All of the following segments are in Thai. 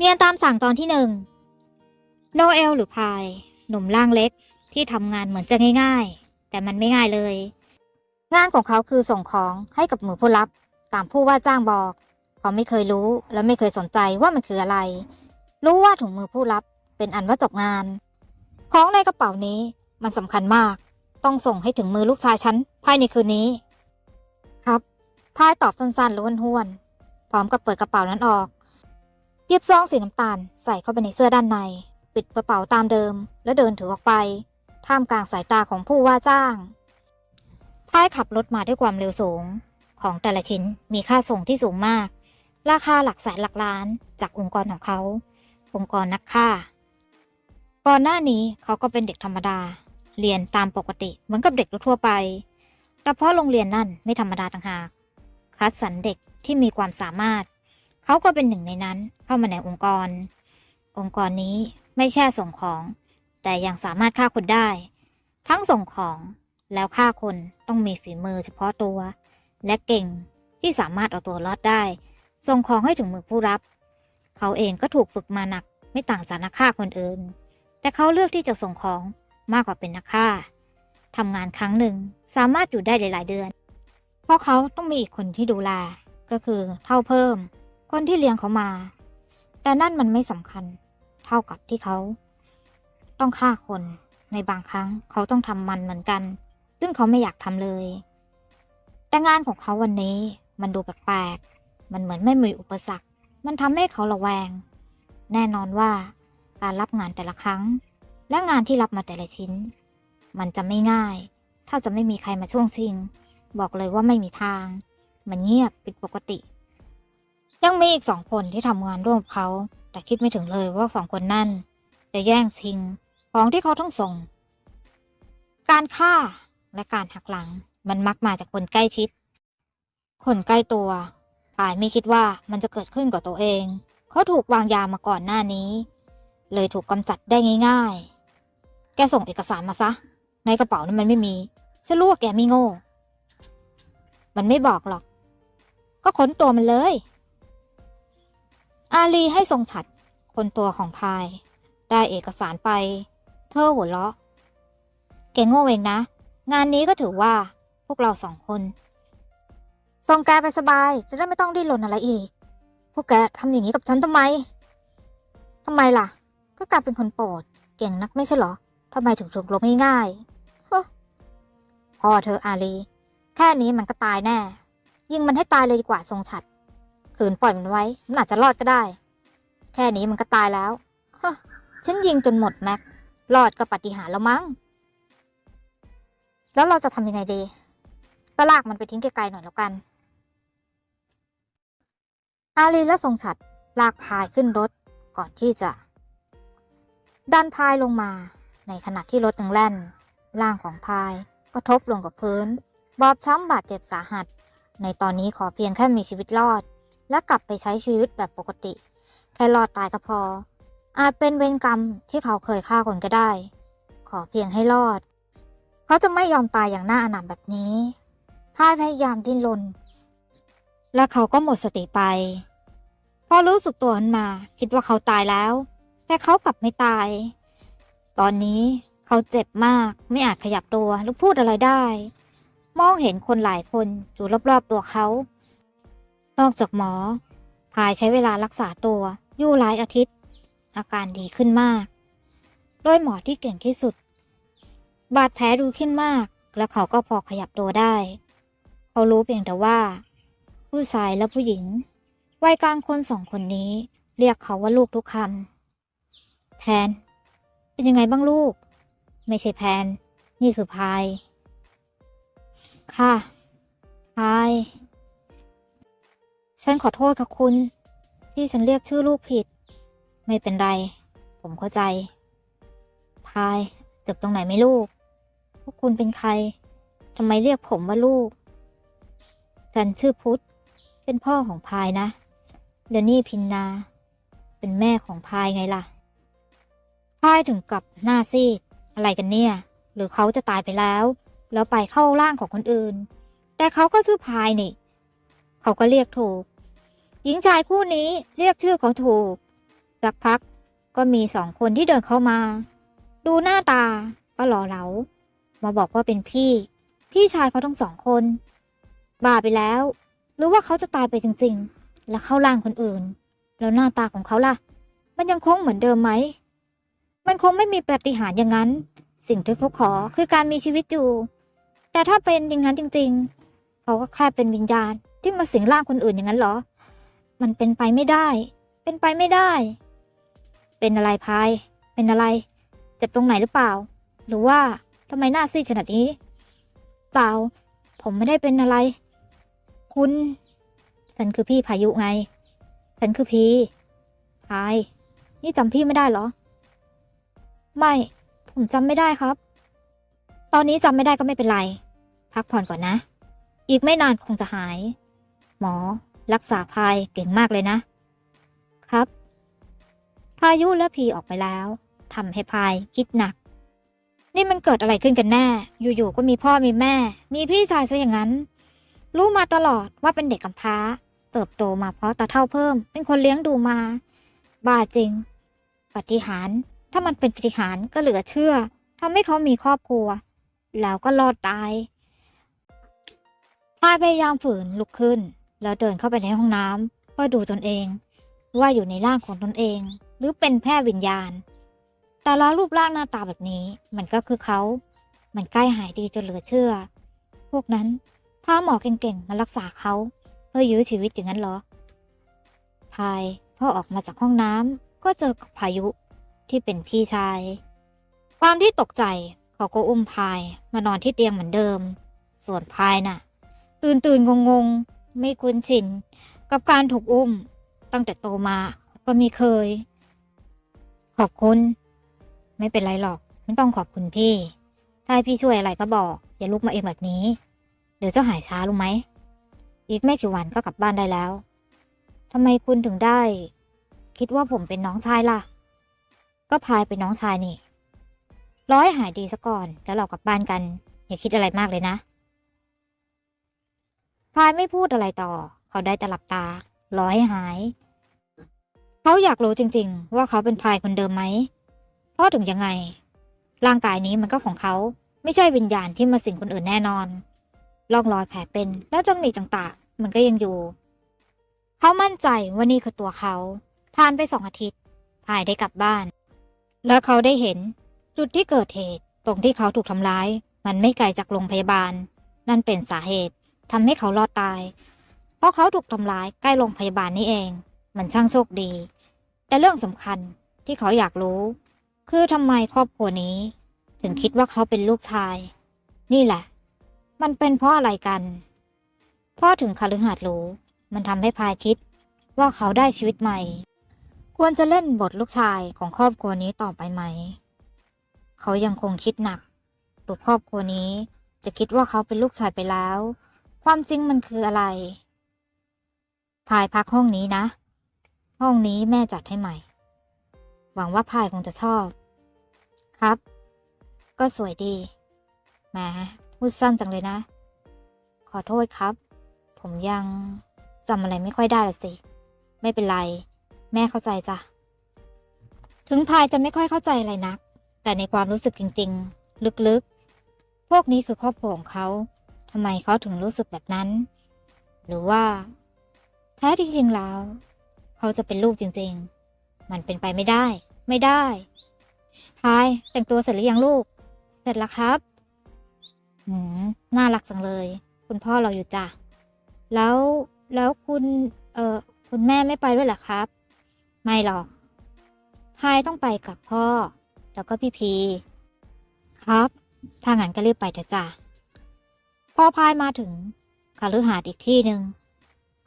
เมียนตามสั่งตอนที่หนึ่งโนเอลหรือพาย หนุ่มร่างเล็กที่ทำงานเหมือนจะง่ายๆ แต่มันไม่ง่ายเลย งานของเขาคือส่งของให้กับมือผู้รับ ตามผู้ว่าจ้างบอก เขาไม่เคยรู้และไม่เคยสนใจว่ามันคืออะไร รู้ว่าถุงมือผู้รับเป็นอันว่าจบงาน ของในกระเป๋านี้มันสำคัญมาก ต้องส่งให้ถึงมือลูกชายฉันภายในคืนนี้ ครับพายตอบสั้นๆล้วนห้วนๆพร้อมกับเปิดกระเป๋านั้นออก หยิบซองสีน้ำตาลใส่เข้าไปในเสื้อด้านใน ปิดกระเป๋าตามเดิม แล้วเดินถือออกไป ท่ามกลางสายตาของผู้ว่าจ้างพายขับรถมาด้วยความเร็วสูง ของแต่ละชิ้นมีค่าส่งที่สูงมาก ราคาหลักแสนหลักล้านจากองค์กรของเขา องค์กรนักฆ่า ก่อนหน้านี้เขาก็เป็นเด็กธรรมดา เรียนตามปกติเหมือนกับเด็กทั่วไป แต่เพราะโรงเรียนนั่นไม่ธรรมดาต่างหาก คัดสรรเด็กที่มีความสามารถ เขาก็เป็นหนึ่งในนั้นเข้ามาในองค์กร องค์กรนี้ไม่แค่ส่งของ แต่ยังสามารถฆ่าคนได้ ทั้งส่งของแล้วฆ่าคนต้องมีฝีมือเฉพาะตัว และเก่งที่สามารถเอาตัวรอดได้ ส่งของให้ถึงมือผู้รับ เขาเองก็ถูกฝึกมาหนักไม่ต่างจากนักฆ่าคนอื่น แต่เขาเลือกที่จะส่งของมากกว่าเป็นนักฆ่าทำงานครั้งหนึ่งสามารถอยู่ได้หลาย ๆ เดือน เพราะเขาต้องมีอีกคนที่ดูแลก็คือเท่าเพิ่ม คนที่เลี้ยงเขามา แต่นั่นมันไม่สำคัญ เท่ากับที่เขา ต้องฆ่าคนในบางครั้งเขาต้องทำมันเหมือนกัน ซึ่งเขาไม่อยากทำเลย แต่งานของเขาวันนี้มันดูแปลกๆ มันเหมือนไม่มีอุปสรรค มันทำให้เขาระแวง แน่นอนว่าการรับงานแต่ละครั้ง และงานที่รับมาแต่ละชิ้น มันจะไม่ง่าย ถ้าจะไม่มีใครมาช่วงชิง บอกเลยว่าไม่มีทาง มันเงียบผิดปกติ ยังมีอีกสองคนที่ทำงานร่วมกับเขา แต่คิดไม่ถึงเลยว่าสองคนนั่นจะแย่งชิงของที่เขาต้องส่ง การฆ่าและการหักหลังมันมักมาจากคนใกล้ชิด คนใกล้ตัวพายไม่คิดว่ามันจะเกิดขึ้นกับตัวเอง เขาถูกวางยามาก่อนหน้านี้ เลยถูกกำจัดได้ง่าย ๆ แกส่งเอกสารมาซะ ในกระเป๋านั้นมันไม่มีฉันรู้ว่าแกไม่โง่ มันไม่บอกหรอก ก็ค้นตัวมันเลย อาลีให้ทรงฉัดคนตัวของพาย ได้เอกสารไป เธอหัวเราะแกโง่เองนะ งานนี้ก็ถือว่าพวกเราสองคนส่งแกไปสบาย จะได้ไม่ต้องดิ้นรนอะไรอีก พวกแกทำอย่างนี้กับฉันทำไมทำไมล่ะ ก็กลายเป็นคนโปรดเก่งนักไม่ใช่เหรอทำไมถึงถูกลบง่ายๆฮะพอเธออาลี แค่นี้มันก็ตายแน่ ยิงมันให้ตายเลยดีกว่าทรงฉัด ขืนปล่อยมันไว้ มันอาจจะรอดก็ได้ แค่นี้มันก็ตายแล้วฮะฉันยิงจนหมดแม็ก รอดก็ปาฏิหารแล้วมั้ง แล้วเราจะทำยังไงดี ก็ลากมันไปทิ้งไกลๆหน่อยแล้วกัน อาลีและทรงฉัดลากพายขึ้นรถก่อนที่จะ ดันพายลงมา ในขณะที่รถยังแล่น ร่างของพายก็ทบลงกับพื้น บอบช้ำบาดเจ็บสาหัส ในตอนนี้ขอเพียงแค่มีชีวิตรอด และกลับไปใช้ชีวิตแบบปกติแค่รอดตายก็พอ อาจเป็นเวรกรรมที่เขาเคยฆ่าคนก็ได้ ขอเพียงให้รอด เขาจะไม่ยอมตายอย่างน่าอนาถแบบนี้พายพยายามดิ้นรนและเขาก็หมดสติไป พอรู้สึกตัวขึ้นมา คิดว่าเขาตายแล้ว แต่เขากลับไม่ตาย ตอนนี้เขาเจ็บมากไม่อาจขยับตัวหรือพูดอะไรได้ มองเห็นคนหลายคนอยู่รอบๆตัวเขา นอกจากหมอ พายใช้เวลารักษาตัวอยู่หลายอาทิตย์ อาการดีขึ้นมากโดยหมอที่เก่งที่สุด บาดแผลดูขึ้นมาก และเขาก็พอขยับตัวได้ เขารู้เพียงแต่ว่า ผู้ชายและผู้หญิง วัยกลางคนสองคนนี้ เรียกเขาว่าลูกทุกคำแพน เป็นยังไงบ้างลูก ไม่ใช่แพน นี่คือพาย ค่ะพาย ฉันขอโทษค่ะคุณ ที่ฉันเรียกชื่อลูกผิด ไม่เป็นไร ผมเข้าใจ พายจบตรงไหนไหมลูก พวกคุณเป็นใครทำไมเรียกผมว่าลูก ฉันชื่อพุทธ เป็นพ่อของพายนะเดยวนี่พินนา เป็นแม่ของพายไงล่ะ พายถึงกับหน้าซีดอะไรกันเนี่ย หรือเขาจะตายไปแล้ว แล้วไปเข้าร่างของคนอื่น แต่เขาก็ชื่อพายนี่ เขาก็เรียกถูก หญิงชายคู่นี้เรียกชื่อเขาถูก สักพักก็มีสองคนที่เดินเข้ามา ดูหน้าตาก็หล่อเหลา มาบอกว่าเป็นพี่ พี่ชายเขาทั้งสองคน บ้าไปแล้ว หรือว่าเขาจะตายไปจริงๆ แล้วเข้าร่างคนอื่น แล้วหน้าตาของเขาล่ะ มันยังคงเหมือนเดิมไหม มันคงไม่มีปฏิหารอย่างนั้น สิ่งที่เขาขอคือการมีชีวิตอยู่ แต่ถ้าเป็นอย่างนั้นจริง ๆ เขาก็แค่เป็นวิญญาณ ที่มาสิงร่างคนอื่นอย่างนั้นเหรอ มันเป็นไปไม่ได้ เป็นไปไม่ได้ เป็นอะไรพาย เป็นอะไร เจ็บตรงไหนหรือเปล่า หรือว่าทำไมหน้าซีดขนาดนี้ เปล่า ผมไม่ได้เป็นอะไร คุณ ฉันคือพี่พายุไง ฉันคือพีพาย นี่จำพี่ไม่ได้เหรอ ไม่ ผมจำไม่ได้ครับ ตอนนี้จำไม่ได้ก็ไม่เป็นไร พักผ่อนก่อนนะ อีกไม่นานคงจะหาย หมอ รักษาพายเก่งมากเลยนะ ครับ พายุและพีออกไปแล้วทำให้พายคิดหนัก นี่มันเกิดอะไรขึ้นกันแน่ อยู่ๆก็มีพ่อมีแม่ มีพี่ชายซะอย่างนั้น รู้มาตลอดว่าเป็นเด็กกำพร้า เติบโตมาเพราะตาเท่าเพิ่ม เป็นคนเลี้ยงดูมา บ้าจริง ปฏิหาร ถ้ามันเป็นปฏิหารก็เหลือเชื่อทำให้เขามีครอบครัว แล้วก็รอดตายพายพยายามฝืนลุกขึ้น แล้วเดินเข้าไปในห้องน้ำเพื่อดูตนเอง ว่าอยู่ในร่างของตนเอง หรือเป็นแค่วิญญาณ แต่ละรูปร่างหน้าตาแบบนี้มันก็คือเขา มันใกล้หายดีจนเหลือเชื่อ พวกนั้นพาหมอเก่งๆมารักษาเขาเพื่อยื้อชีวิตอย่างนั้นเหรอ พายพอออกมาจากห้องน้ำก็เจอกับพายุที่เป็นพี่ชาย ความที่ตกใจเขาก็อุ้มพายมานอนที่เตียงเหมือนเดิม ส่วนพายน่ะ ตื่นตื่นงงง ไม่คุ้นชินกับการถูกอุ้มตั้งแต่โตมาก็มีเคย ขอบคุณ ไม่เป็นไรหรอกไม่ต้องขอบคุณพี่ ถ้าพี่ช่วยอะไรก็บอก อย่าลุกมาเองแบบนี้ เดี๋ยวจะหายช้ารู้ไหม อีกไม่กี่วันก็กลับบ้านได้แล้วทำไมคุณถึงได้ คิดว่าผมเป็นน้องชายล่ะ ก็พายเป็นน้องชายนี่ ร้อยหายดีซะก่อนแล้วเรากลับบ้านกัน อย่าคิดอะไรมากเลยนะ พายไม่พูดอะไรต่อ เขาได้แต่หลับตารอให้หาย เขาอยากรู้จริง ๆ ว่าเขาเป็นพายคนเดิมไหม เพราะถึงยังไง ร่างกายนี้มันก็ของเขา ไม่ใช่วิญญาณที่มาสิงคนอื่นแน่นอนร่องรอยแผลเป็นและตำหนิต่างๆ มันก็ยังอยู่ เขามั่นใจว่านี่คือตัวเขาผ่านไปสองอาทิตย์พายได้กลับบ้าน แล้วเขาได้เห็น จุดที่เกิดเหตุ ตรงที่เขาถูกทำร้าย มันไม่ไกลจากโรงพยาบาล นั่นเป็นสาเหตุ ทำให้เขารอดตาย เพราะเขาถูกทำร้ายใกล้โรงพยาบาลนี่เอง มันช่างโชคดี แต่เรื่องสำคัญที่เขาอยากรู้ คือทำไมครอบครัวนี้ ถึงคิดว่าเขาเป็นลูกชาย นี่แหละ มันเป็นเพราะอะไรกันพ่อถึงคฤหาสน์รู้ มันทำให้พายคิดว่าเขาได้ชีวิตใหม่ ควรจะเล่นบทลูกชายของครอบครัวนี้ต่อไปไหม เขายังคงคิดหนักตัวครอบครัวนี้จะคิดว่าเขาเป็นลูกชายไปแล้ว ความจริงมันคืออะไร พายพักห้องนี้นะ ห้องนี้แม่จัดให้ใหม่ หวังว่าพายคงจะชอบ ครับ ก็สวยดีแหมพูดสั้นจังเลยนะ ขอโทษครับ ผมยังจำอะไรไม่ค่อยได้ละสิ ไม่เป็นไร แม่เข้าใจจ้ะ ถึงพายจะไม่ค่อยเข้าใจอะไรนัก แต่ในความรู้สึกจริง ๆ ลึกๆ พวกนี้คือครอบครัวของเขา ทำไมเขาถึงรู้สึกแบบนั้น หรือว่าแท้จริงๆแล้ว เขาจะเป็นลูกจริงๆ มันเป็นไปไม่ได้ ไม่ได้พายแต่งตัวเสร็จหรือยังลูก เสร็จแล้วครับหืมน่ารักจังเลย คุณพ่อเราอยู่จ้ะแล้วแล้วคุณเออคุณแม่ไม่ไปด้วยหรอครับ ไม่หรอกพายต้องไปกับพ่อ แล้วก็พี่พี ครับ ถ้างั้นก็รีบไปเถอะจ้ะ พอพายมาถึงคฤหาสน์อีกที่หนึ่ง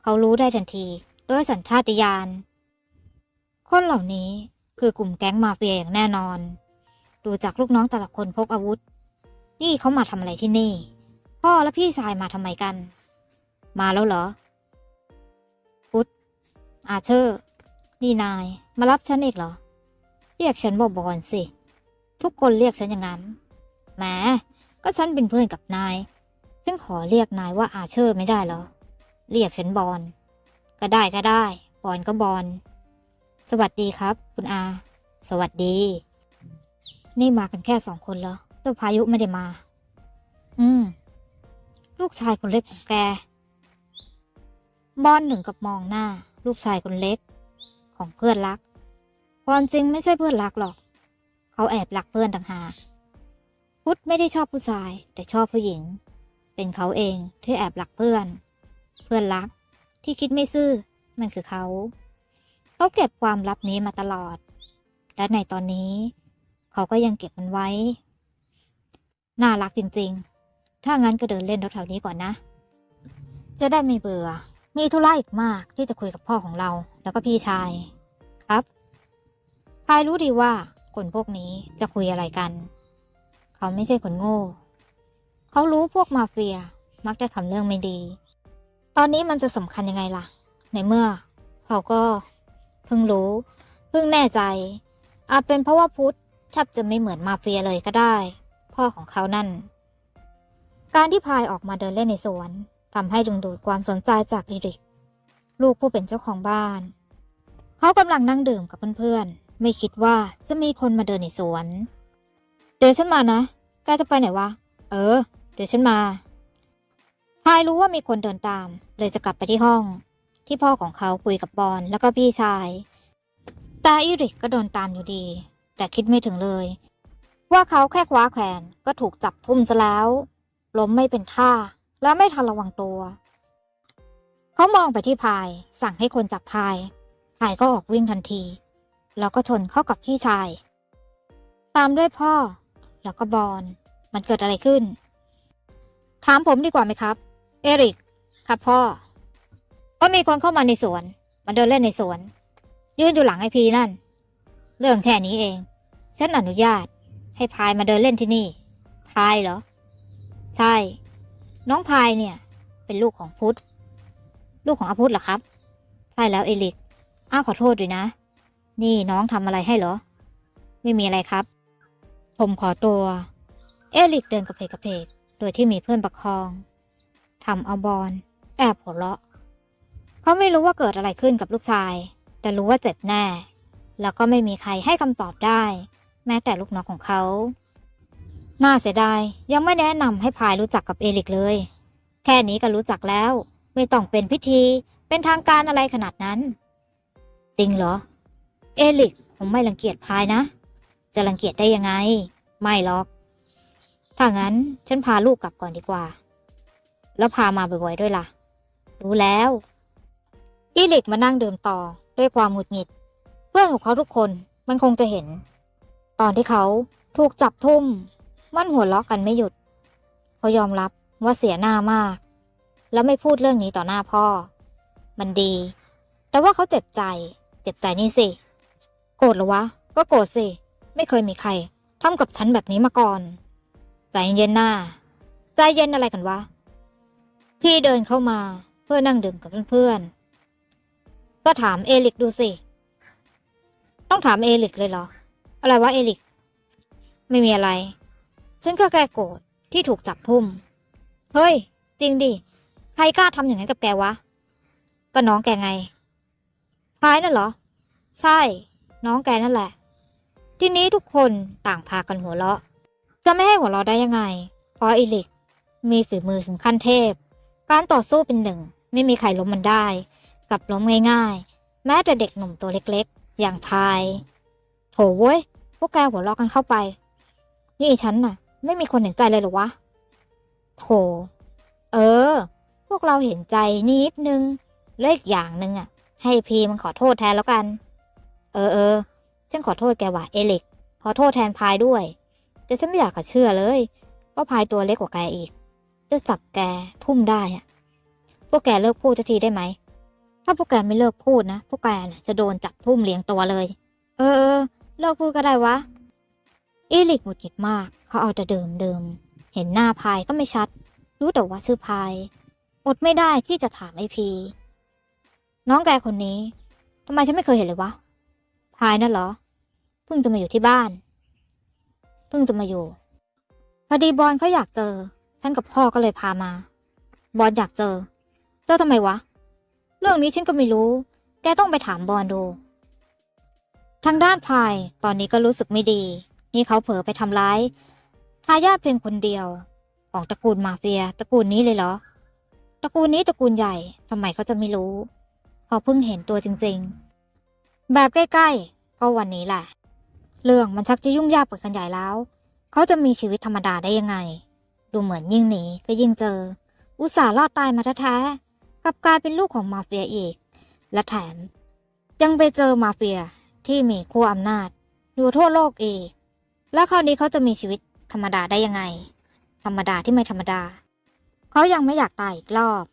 เขารู้ได้ทันทีด้วยสัญชาตญาณ คนเหล่านี้คือกลุ่มแก๊งมาเฟียอย่างแน่นอน ดูจากลูกน้องแต่ละคนพกอาวุธ นี่เขามาทำอะไรที่นี่ พ่อและพี่ชายมาทำไมกัน มาแล้วเหรอ พุทธอาเชอร์ นี่นายมารับฉันอีกเหรอ เรียกฉันบอบอนสิ ทุกคนเรียกฉันอย่างนั้นแหมก็ฉันเป็นเพื่อนกับนาย ฉันขอเรียกนายว่าอาเชอร์ไม่ได้เหรอ เรียกฉันบอลก็ได้ก็ได้ บอลก็บอลสวัสดีครับ คุณอา สวัสดี นี่มากันแค่สองคนเหรอเจ้าพายุไม่ได้มา อืม ลูกชายคนเล็กของแก บอนหนึ่งกับมองหน้า ลูกชายคนเล็ก ของเพื่อนรักความจริงไม่ใช่เพื่อนรักหรอก เขาแอบรักเพื่อนต่างหากพุทธไม่ได้ชอบผู้ชาย แต่ชอบผู้หญิง เป็นเขาเองที่แอบรักเพื่อน เพื่อนรักที่คิดไม่ซื่อมันคือเขา เขาเก็บความลับนี้มาตลอด และในตอนนี้ เขาก็ยังเก็บมันไว้ น่ารักจริงๆ ถ้างั้นก็เดินเล่นแถวๆนี้ก่อนนะ จะได้ไม่เบื่อ มีธุระอีกมากที่จะคุยกับพ่อของเรา แล้วก็พี่ชาย ครับพายรู้ดีว่าคนพวกนี้จะคุยอะไรกัน เขาไม่ใช่คนโง่ เขารู้พวกมาเฟียมักจะทำเรื่องไม่ดี ตอนนี้มันจะสำคัญยังไงล่ะ ในเมื่อ เขาก็เพิ่งรู้เพิ่งแน่ใจ อาจเป็นเพราะว่าพุทธแทบจะไม่เหมือนมาเฟียเลยก็ได้ พ่อของเขานั่น การที่พายออกมาเดินเล่นในสวนทำให้ดึงดูดความสนใจจากลิริก ลูกผู้เป็นเจ้าของบ้าน เขากำลังนั่งดื่มกับเพื่อนๆ ไม่คิดว่าจะมีคนมาเดินในสวน เดี๋ยวฉันมานะ แกจะไปไหนวะ เออ เดี๋ยวฉันมาพายรู้ว่ามีคนเดินตาม เลยจะกลับไปที่ห้อง ที่พ่อของเขาคุยกับบอลแล้วก็พี่ชายแต่อิริกก็เดินตามอยู่ดี แต่คิดไม่ถึงเลย ว่าเขาแค่คว้าแขนก็ถูกจับทุ่มซะแล้วล้มไม่เป็นท่า และไม่ทันระวังตัว เขามองไปที่พาย สั่งให้คนจับพายพายก็ออกวิ่งทันที แล้วก็ชนเข้ากับพี่ชาย ตามด้วยพ่อ แล้วก็บอลมันเกิดอะไรขึ้น ถามผมดีกว่าไหมครับ เอริก ครับพ่อ ก็มีคนเข้ามาในสวนมาเดินเล่นในสวน ยืนอยู่หลังไอพีนั่น เรื่องแค่นี้เอง ฉันอนุญาต ให้พายมาเดินเล่นที่นี่ พายเหรอ ใช่ น้องพายเนี่ย เป็นลูกของพุทธ ลูกของอาพุทธเหรอครับ ใช่แล้วเอลิก อ้าขอโทษด้วยนะ นี่น้องทำอะไรให้เหรอ ไม่มีอะไรครับ ผมขอตัว เอลิกเดินกระเพกกระเพก โดยที่มีเพื่อนประคองทำเอาบอลแอบหัวเราะ เขาไม่รู้ว่าเกิดอะไรขึ้นกับลูกชาย แต่รู้ว่าเจ็บแน่ แล้วก็ไม่มีใครให้คำตอบได้ แม้แต่ลูกน้องของเขา น่าเสียดายยังไม่แนะนำให้พายรู้จักกับเอลิกเลย แค่นี้ก็รู้จักแล้ว ไม่ต้องเป็นพิธีเป็นทางการอะไรขนาดนั้น จริงเหรอ เอลิกคงไม่รังเกียจพายนะ จะรังเกียจได้ยังไง ไม่หรอก ถ้างั้นฉันพาลูกกลับก่อนดีกว่า แล้วพามาบ่อยๆด้วยล่ะ รู้แล้ว อีลิกมานั่งดื่มต่อด้วยความหงุดหงิด เพื่อนของเขาทุกคนมันคงจะเห็น ตอนที่เขาถูกจับทุ่ม มันหัวเราะกันไม่หยุด เขายอมรับว่าเสียหน้ามาก แล้วไม่พูดเรื่องนี้ต่อหน้าพ่อ มันดี แต่ว่าเขาเจ็บใจ เจ็บใจนี่สิ โกรธหรอวะ ก็โกรธสิ ไม่เคยมีใครทำกับฉันแบบนี้มาก่อน ใจเย็นหน้าใจเย็นอะไรกันวะ พี่เดินเข้ามาเพื่อนั่งดื่มกับเพื่อนๆ ก็ถามเอลิกดูสิ ต้องถามเอลิกเลยเหรอ อะไรวะเอลิก ไม่มีอะไร ฉันก็แค่โกรธที่ถูกจับทุ่ม เฮ้ย จริงดิ ใครกล้าทำอย่างนั้นกับแกวะ ก็น้องแกไงพายน่ะเหรอ ใช่ น้องแกนั่นแหละ ทีนี้ทุกคนต่างพากันหัวเราะ จะไม่ให้หัวเราะได้ยังไง เพราะอีลิก มีฝีมือถึงขั้นเทพ การต่อสู้เป็นหนึ่ง ไม่มีใครล้มมันได้กลับล้มง่ายๆ แม้แต่เด็กหนุ่มตัวเล็กๆ อย่างพาย โถเว้ย พวกแกหัวเราะกันเข้าไป นี่ฉันน่ะ ไม่มีคนเห็นใจเลยหรอวะ โถ เออ พวกเราเห็นใจนิดนึงและอีกอย่างหนึ่งอะ ให้พีมันขอโทษแทนแล้วกัน เออเออฉันขอโทษแกว่ะเอลิก ขอโทษแทนพายด้วย แต่ฉันไม่อยากจะเชื่อเลย ว่าพายตัวเล็กกว่าแกอีก จะจับแกทุ่มได้อะพวกแกเลิกพูดสักทีได้ไหม ถ้าพวกแกไม่เลิกพูดนะ พวกแกน่ะจะโดนจับทุ่มเลี้ยงตัวเลย เออเออเลิกพูดก็ได้วะ อีลิกหงุดหงิดมาก เขาเอาแต่เดิมเดิม เห็นหน้าพายก็ไม่ชัด รู้แต่ว่าชื่อพาย อดไม่ได้ที่จะถามไอพี น้องแกคนนี้ทำไมฉันไม่เคยเห็นเลยวะ พายนั่นเหรอ เพิ่งจะมาอยู่ที่บ้าน เพิ่งจะมาอยู่พอดีบอลเขาอยากเจอ ฉันกับพ่อก็เลยพามา บอลอยากเจอ เจอทำไมวะ เรื่องนี้ฉันก็ไม่รู้ แกต้องไปถามบอลดู ทางด้านพายตอนนี้ก็รู้สึกไม่ดี นี่เขาเผลอไปทำร้ายทายาทเพียงคนเดียว ของตระกูลมาเฟียตระกูลนี้เลยเหรอ ตระกูลนี้ตระกูลใหญ่ทำไมเขาจะไม่รู้เขาเพิ่งเห็นตัวจริง ๆ แบบใกล้ๆ ก็วันนี้แหละ เรื่องมันชักจะยุ่งยากไปกันใหญ่แล้ว เขาจะมีชีวิตธรรมดาได้ยังไง ดูเหมือนยิ่งหนีก็ยิ่งเจอ อุตส่าห์รอดตายมาแท้ๆกลับกลายเป็นลูกของมาเฟียอีก และแถม ยังไปเจอมาเฟียที่มีขั้วอำนาจ อยู่ทั่วโลกอีก แล้วคราวนี้เขาจะมีชีวิตธรรมดาได้ยังไง ธรรมดาที่ไม่ธรรมดา เขายังไม่อยากตายอีกรอบ